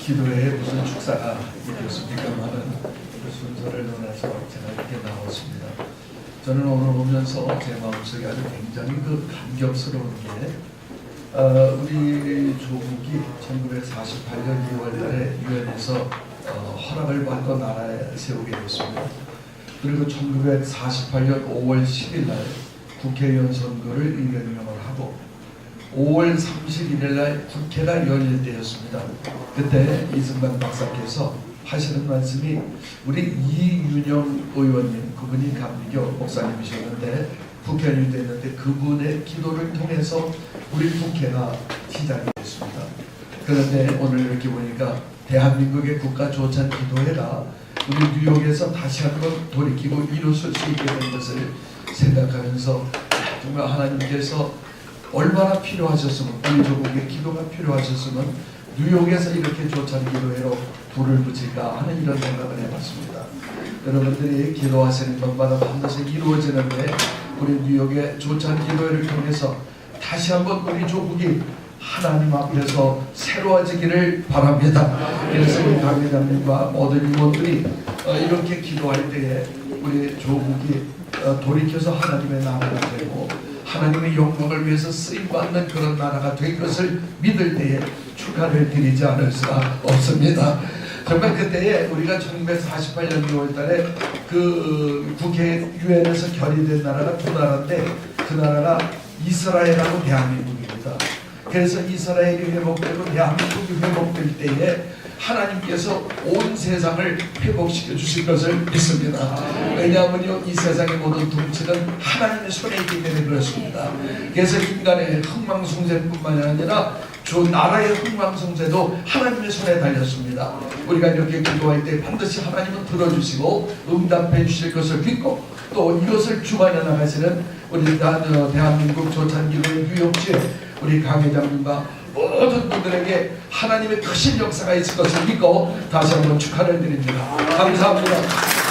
기도회에 무슨 축사가 있겠습니까? 하는 그 순서를 논해서 제가 이렇게 나왔습니다. 저는 오늘 오면서 제 마음속에 아주 굉장히 그 감격스러운 게 어, 우리 조국이 1948년 2월 달에 유엔에서 어, 허락을 받고 나라에 세우게 됐습니다. 그리고 1948년 5월 10일 날 국회의원 선거를 의견명을 하고 5월 31일 날 국회가 열릴 때였습니다. 그때 이승만 박사께서 하시는 말씀이 우리 이윤영 의원님 그분이 감리교 목사님이셨는데 국회의원이 됐는데 그분의 기도를 통해서 우리 국회가 시작이 됐습니다. 그런데 오늘 이렇게 보니까 대한민국의 국가 조찬 기도회가 우리 뉴욕에서 다시 한번 돌이키고 이루어질 수 있게 된 것을 생각하면서 정말 하나님께서 얼마나 필요하셨으면 우리 조국의 기도가 필요하셨으면 뉴욕에서 이렇게 조찬 기도회로 불을 붙일까 하는 이런 생각을 해봤습니다. 여러분들이 기도하시는 것마다 반드시 이루어지는데 우리 뉴욕의 조찬 기도회를 통해서 다시 한번 우리 조국이 하나님 앞에서 새로워지기를 바랍니다. 그래서 우리 강회장님과 모든 임원들이 어, 이렇게 기도할 때에 우리 조국이 어, 돌이켜서 하나님의 나라가 되고 하나님의 영광을 위해서 쓰임 받는 그런 나라가 될 것을 믿을 때에 축하를 드리지 않을 수가 없습니다. 정말 그때에 우리가 1948년 6월 달에 그 국회 유엔에서 결의된 나라가 두 나라인데 그 나라가 이스라엘하고 대한민국입니다. 그래서 이스라엘이 회복되고 대한민국이 회복될 때에 하나님께서 온 세상을 회복시켜 주실 것을 믿습니다. 왜냐하면요 이 세상의 모든 통치는 하나님의 손에 있기 때문에 그렇습니다. 그래서 인간의 흥망성쇠뿐만 아니라 주 나라의 흥망성쇠도 하나님의 손에 달렸습니다. 우리가 이렇게 기도할 때 반드시 하나님은 들어주시고 응답해 주실 것을 믿고 또 이것을 주관해 나가시는 우리 다- 어, 대한민국 조찬기도의 뉴욕주의 우리 강 회장님과 모든 분들에게 하나님의 크신 역사가 있을 것을 믿고 다시 한번 축하를 드립니다. 감사합니다.